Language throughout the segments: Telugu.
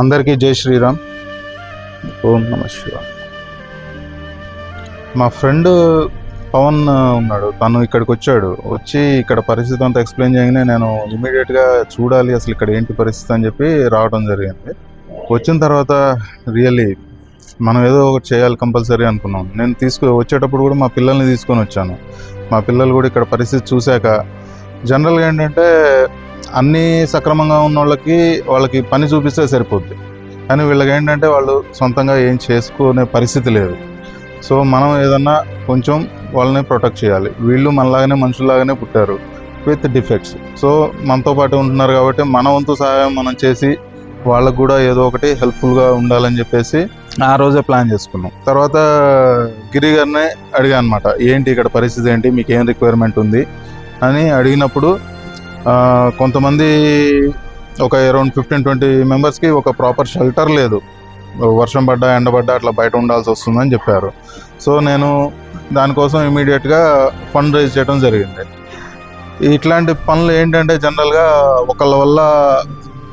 అందరికీ జై శ్రీరామ్. ఓం నమ శివాయ. మా ఫ్రెండ్ పవన్ ఉన్నాడు తను ఇక్కడికి వచ్చాడు. వచ్చి ఇక్కడ పరిస్థితి అంతా ఎక్స్ప్లెయిన్ చేయగానే నేను ఇమీడియట్గా చూడాలి అసలు ఇక్కడ ఏంటి పరిస్థితి అని చెప్పి రావడం జరిగింది. వచ్చిన తర్వాత రియల్లీ మనం ఏదో ఒకటి చేయాలి కంపల్సరీ అనుకున్నాం. నేను తీసుకు వచ్చేటప్పుడు కూడా మా పిల్లల్ని తీసుకొని వచ్చాను. మా పిల్లలు కూడా ఇక్కడ పరిస్థితి చూశాక జనరల్గా ఏంటంటే అన్నీ సక్రమంగా ఉన్న వాళ్ళకి వాళ్ళకి పని చూపిస్తే సరిపోద్ది. కానీ వీళ్ళకి ఏంటంటే వాళ్ళు సొంతంగా ఏం చేసుకునే పరిస్థితి లేదు. సో మనం ఏదన్నా కొంచెం వాళ్ళని ప్రొటెక్ట్ చేయాలి. వీళ్ళు మనలాగానే మనుషుల్లాగానే పుట్టారు విత్ డిఫెక్ట్స్. సో మనతో పాటు ఉంటున్నారు కాబట్టి మన వంతు సహాయం మనం చేసి వాళ్ళకు కూడా ఏదో ఒకటి హెల్ప్ఫుల్గా ఉండాలని చెప్పేసి ఆ రోజే ప్లాన్ చేసుకున్నాం. తర్వాత గిరి గారిని అడిగా అనమాట ఏంటి ఇక్కడ పరిస్థితి ఏంటి? మీకు ఏం రిక్వైర్మెంట్ ఉంది? అని అడిగినప్పుడు కొంతమంది ఒక అరౌండ్ ఫిఫ్టీన్ ట్వంటీ మెంబర్స్కి ఒక ప్రాపర్ షెల్టర్ లేదు. వర్షం పడ్డా ఎండబడ్డా అట్లా బయట ఉండాల్సి వస్తుందని చెప్పారు. సో నేను దానికోసం ఇమీడియట్గా ఫండ్ రైజ్ చేయడం జరిగింది. ఇట్లాంటి పనులు ఏంటంటే జనరల్గా ఒకళ్ళ వల్ల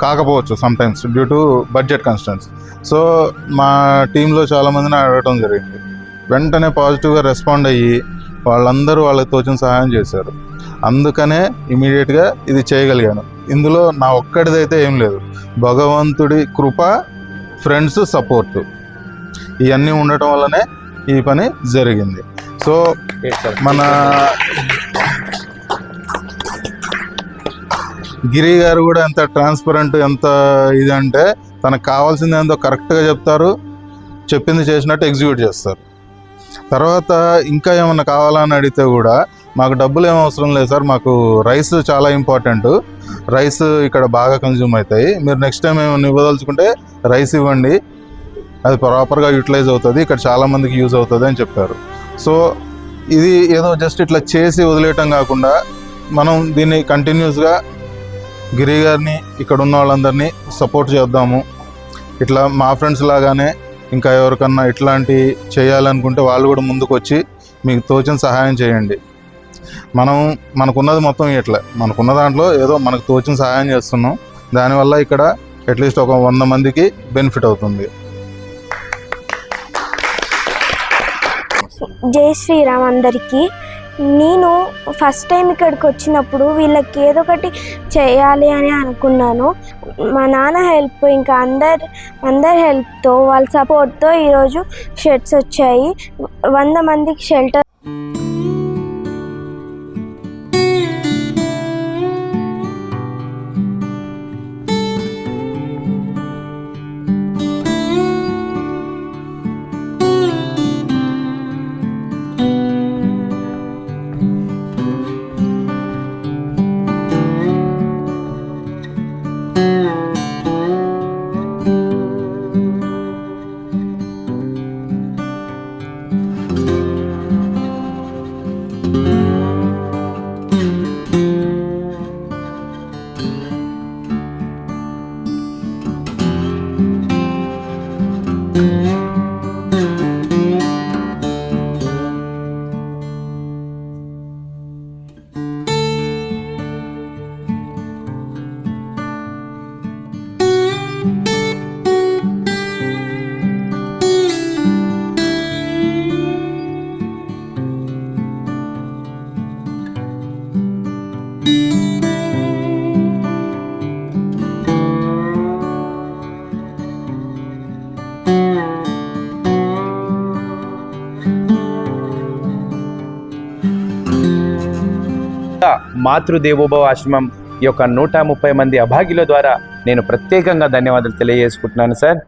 కాకపోవచ్చు sometimes due to budget constraints so మా టీంలో చాలామందిని అడగటం జరిగింది. వెంటనే పాజిటివ్గా రెస్పాండ్ అయ్యి వాళ్ళందరూ వాళ్ళకి తోచిన సహాయం చేశారు. అందుకనే ఇమీడియట్గా ఇది చేయగలిగాను. ఇందులో నా ఒక్కడిదైతే ఏం లేదు. భగవంతుడి కృప ఫ్రెండ్స్ సపోర్ట్ ఇవన్నీ ఉండటం వల్లనే ఈ పని జరిగింది. సో మన గిరి గారు కూడా ఎంత ట్రాన్స్పరెంట్ ఎంత ఇది అంటే తనకు కావాల్సింది ఏందో కరెక్ట్గా చెప్తారు. చెప్పింది చేసినట్టు ఎగ్జిక్యూట్ చేస్తారు. తర్వాత ఇంకా ఏమన్నా కావాలని అడిగితే కూడా మాకు డబ్బులు ఏం అవసరం లేదు సార్ మాకు రైస్ చాలా ఇంపార్టెంట్ రైస్ ఇక్కడ బాగా కన్జ్యూమ్ అవుతాయి. మీరు నెక్స్ట్ టైం ఏమైనా ఇవ్వదలుచుకుంటే రైస్ ఇవ్వండి. అది ప్రాపర్గా యూటిలైజ్ అవుతుంది. ఇక్కడ చాలామందికి యూజ్ అవుతుంది అని చెప్పారు. సో ఇది ఏదో జస్ట్ ఇట్లా చేసి వదిలేయటం కాకుండా మనం దీన్ని కంటిన్యూస్గా గిరి గారిని ఇక్కడ ఉన్న వాళ్ళందరినీ సపోర్ట్ చేద్దాము. ఇట్లా మా ఫ్రెండ్స్ లాగానే ఇంకా ఎవరికన్నా ఇట్లాంటి చేయాలనుకుంటే వాళ్ళు కూడా ముందుకు వచ్చి మీకు తోచిన సహాయం చేయండి. మనం మనకున్నది మొత్తం ఇట్లా. మనకున్న దాంట్లో ఏదో మనకు తోచిన సహాయం చేస్తున్నాం. దానివల్ల ఇక్కడ అట్లీస్ట్ ఒక వంద మందికి బెనిఫిట్ అవుతుంది. జై శ్రీరామ్ అందరికీ. నేను ఫస్ట్ టైం ఇక్కడికి వచ్చినప్పుడు వీళ్ళకి ఏదో ఒకటి చేయాలి అని అనుకున్నాను. మా నాన్న హెల్ప్ ఇంకా అందరి అందరి హెల్ప్తో వాళ్ళ సపోర్ట్తో ఈరోజు షర్ట్స్ వచ్చాయి. వంద మందికి షెల్టర్ మాతృదేవోభవ ఆశ్రమం ఈ యొక్క నూట ముప్పై మంది అభాగ్యుల ద్వారా నేను ప్రత్యేకంగా ధన్యవాదాలు తెలియజేసుకుంటున్నాను సార్.